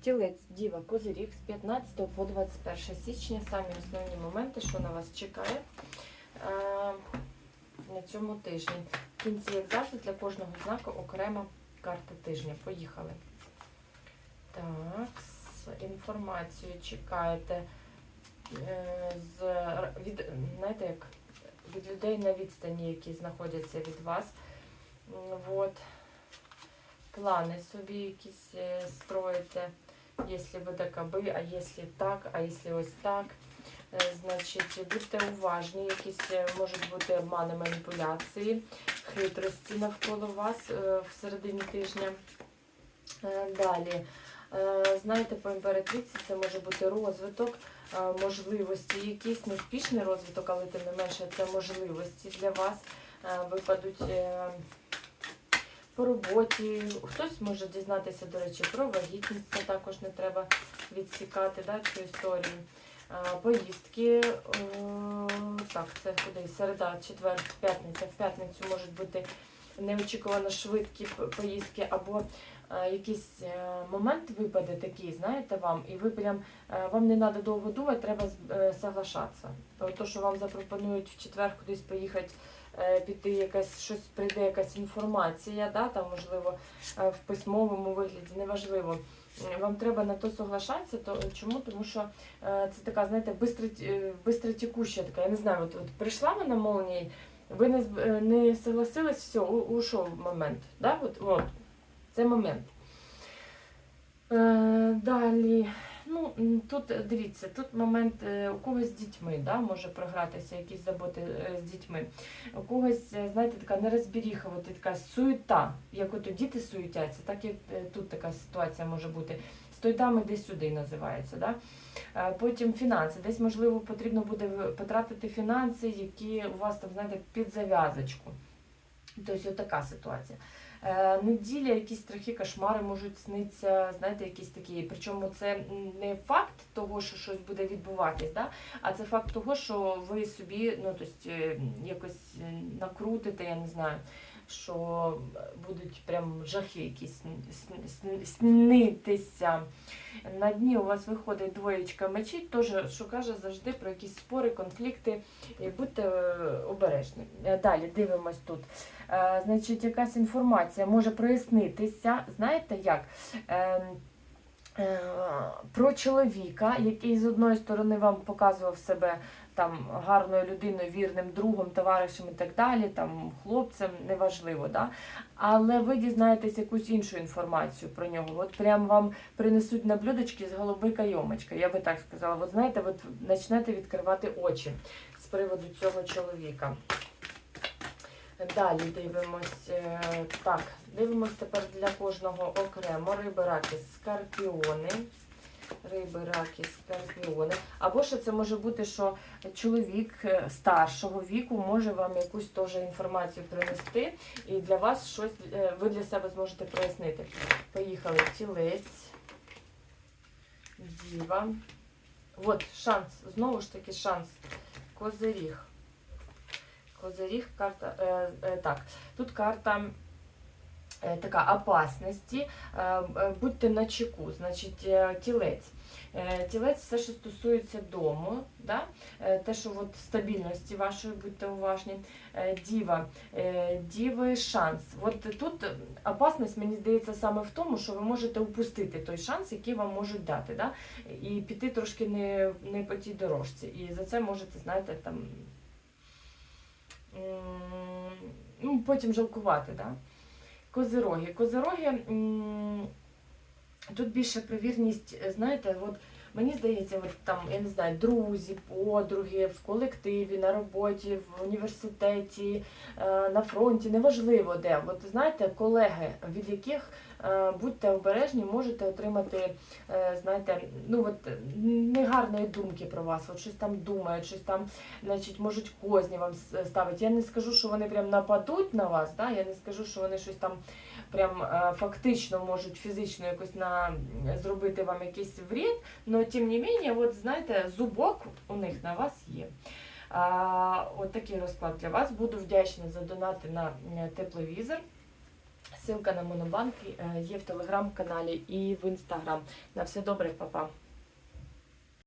Тілець Діва Козиріг з 15 по 21 січня. Самі основні моменти, що на вас чекає е, на цьому тижні. В кінці, як завжди, для кожного знаку окрема карта тижня. Поїхали. Так, з інформацією чекаєте е, з від, знаєте, як від людей на відстані, які знаходяться від вас. М, Вот. Плани собі якісь е, строїте, якщо ви так а якщо так, а якщо ось так. Е, Значить, будьте уважні, якісь е, можуть бути обмани, маніпуляції, хитрості навколо вас е, в середині тижня. Е, Далі, е, знаєте, по імператриці це може бути розвиток, е, можливості, якийсь неспішний розвиток, але тим не менше це можливості для вас е, випадуть. По роботі хтось може дізнатися, до речі, про вагітність, це також не треба відсікати да, цю історію. Поїздки, так, це куди? Середа, четвер, п'ятниця. В п'ятницю можуть бути неочікувано швидкі поїздки, або якийсь е, момент випаде такий, знаєте, вам, і ви прям е, вам не треба довго думати, треба е, соглашатися. То, що вам запропонують в четвер кудись поїхати, піти якась щось прийде, якась інформація, да, там можливо е, в письмовому вигляді, неважливо. Е, Вам треба на то соглашатися, то чому? Тому що е, це така, знаєте, бистро- е, така. Я не знаю, от, от прийшла вона молнії, ви не, е, не согласились, все, ушов момент. Да? От, от, це момент. Е, далі. Тут е, дивіться, тут момент е, у когось з дітьми, да, може програтися якісь заботи е, з дітьми. У когось, знаєте, така нерозберіха, от така суєта. Як от діти суетяться, так і тут така ситуація може бути. З тойтами десь сюди називається. Да? Потім фінанси. Десь, можливо, потрібно буде потратити фінанси, які у вас там, знаєте, під зав'язочку. Тобто така ситуація. Е, неділя, якісь страхи, кошмари можуть снитися, знаєте, якісь такі. Причому це не факт того, що щось буде відбуватись, да? а це факт того, що ви собі ну, тобто, якось е, накрутите, я не знаю, що будуть прям жахи якісь сн- сн- снитися. На дні у вас виходить двоєчка мечей, теж, що каже завжди про якісь спори, конфлікти. Будьте е, обережні. Е, Далі дивимось тут. Е, Значить, якась інформація може прояснитися. Знаєте як? Е, е, Про чоловіка, який з одної сторони вам показував себе там гарною людиною, вірним другом, товаришем і так далі, там хлопцем, неважливо, да? але ви дізнаєтесь якусь іншу інформацію про нього. От прям вам принесуть на блюдечки з голуби кайомочка, я би так сказала. От знаєте, от почнете відкривати очі з приводу цього чоловіка. Далі дивимось. е, Так, дивимось тепер для кожного окремо. Риби, раки, скорпіони. Риби, раки, скорпіони. Або ще це може бути, що чоловік е, старшого віку може вам якусь теж інформацію принести, і для вас щось е, ви для себе зможете прояснити. Поїхали. Тілець, діва. От шанс. Знову ж таки шанс. Козиріг. Козиріг, карта. Е, е, так, тут карта така опасності. Е, е, будьте на чеку, значить, е, тілець. Е, Тілець все, що стосується дому, да? е, те, що от стабільності вашої, будьте уважні. Е, Діва, е, діви шанс. От тут опасність, мені здається, саме в тому, що ви можете упустити той шанс, який вам можуть дати, да? і піти трошки не, не по тій дорожці. І за це можете, знаєте, там ну, потім жалкувати. Да? Козироги. Козироги, тут більше про вірність, знаєте, от мені здається, от там, я не знаю, друзі, подруги, в колективі, на роботі, в університеті, е, на фронті, неважливо де. От знаєте, колеги, від яких е, будьте обережні, можете отримати, е, знаєте, ну от негарної думки про вас, от щось там думають, щось там, значить, можуть козні вам ставити. Я не скажу, що вони прям нападуть на вас, да? я не скажу, що вони щось там прям е, фактично можуть фізично якось на зробити вам якийсь вред, але тим не менше, от знаєте, зубок у них на вас є. А, от такий розклад для вас. Буду вдячна за донати на е, тепловізор. Ссылка на монобанк е, є в телеграм-каналі і в інстаграм. На все добре, па-па.